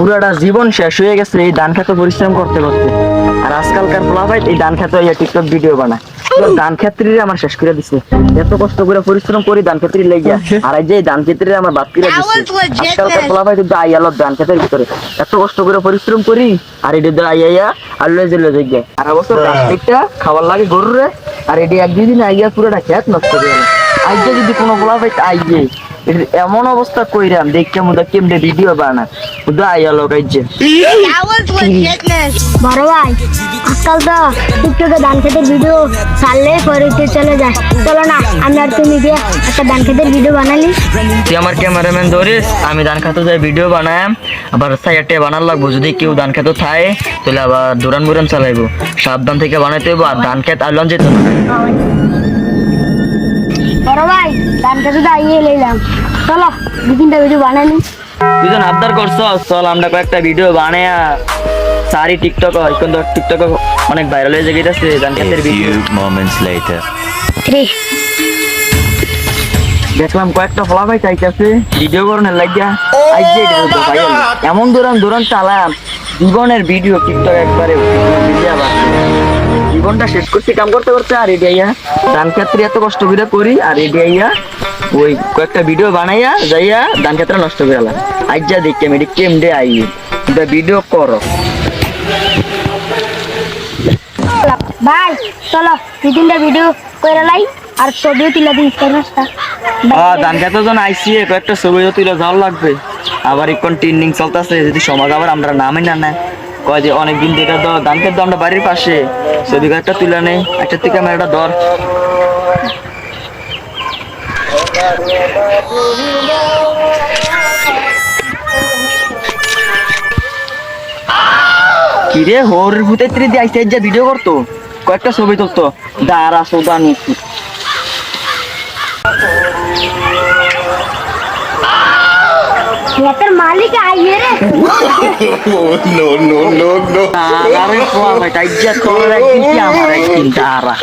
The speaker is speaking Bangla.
পুরোটা জীবন শেষ হয়ে গেছে এই ধান খেতে পরিশ্রম করতে করতে। আর আজকালকার পোলাপাইত এই ধান খেতে ইয়ে টিকটক ভিডিও বানায়। ধান ক্ষেত্রে আমার শেষ করে দিছে। এত কষ্ট করে পরিশ্রম করি ধান ক্ষেত্রে লেগে আর এই যে ধান ক্ষেত্রে আমার বাদ করে legit, আজকালকার কিন্তু ধান ক্ষেতের ভিতরে। এত কষ্ট করে পরিশ্রম করি আর এটি আই আইয়া আর লয়ে যে লয়ে আর অবশ্য প্লাস্টিকটা খাবার লাগে গরুরে আর এটি এক দুই দিন আইয়া পুরোটা খেত নষ্ট করে গেল আইয়া যদি কোনো পোলাপাই আইয়ে এমন অবস্থা কইরাম দেখতে মুদা কেমনে ভিডিও বানা মুদা আইয়া legitness. বড় ভাই আজকাল তো টিকটকে ধান খেতের ভিডিও ছাড়লে পরে চলে যায়। চলো না আমি আর তুমি গিয়ে একটা ধান খেতের ভিডিও বানালি। তুই আমার ক্যামেরাম্যান ধরিস আমি ধান খাতে যাই ভিডিও বানায়াম। আবার সাইডে বানার লাগবো যদি কেউ ধান খেতে থাকে তাহলে আবার দুরান বুরান চালাইবো। সাবধান থেকে বানাইতে হইব আর ধান খেত আইলন যেত না। বড় ভাই তো আইয়ে লইলাম। চলো দু তিনটা ভিডিও বানালি তুই আবদার করছ চল আমরা কয়েকটা ভিডিও বানায়া সারি টিকটক এখন তো টিকটক অনেক ভাইরাল হয়ে A ভিডিও few moments দেখলাম কয়েকটা ফলাফাই চাইতেছে ভিডিও করণের লাগিয়া আইজে এমন দৌড়ান দৌড়ান চালাম। জীবনের ভিডিও টিকটক একবারে জীবনটা শেষ করছি, কাম করতে করতে, আর এডি আইয়া ধান ক্ষেত্রে এত কষ্ট করে করি, আর এডি আইয়া ওই কয়েকটা ভিডিও বানাইয়া যাইয়া ধান ক্ষেত্রে নষ্ট করে গেলাম আইজা দেখি আমি এটি কেম কেমডে আই ভিডিও করো। ভাই, চলো দু তিনটা ভিডিও করে লাই। আর ছবিও তুলে আইসি কয়েকটা ছবি তুলে লাগবে। আবার এখন চলতেছে, যদি সমাজ আবার আমরা নামই না নেয়, কয় যে অনেকদিন আমরা বাড়ির পাশে তুলে নেই, একটা ধর কিরে হোর ভূতে ত্রি দিয়ে আইসে যা ভিডিও করতো, কয়েকটা ছবি তুলতো, দাঁড়া সোদান খেতের মালিক আইয়ে রে। আরে পোয়া তাই যা তোর একদিন কি আমার একদিন দাঁড়া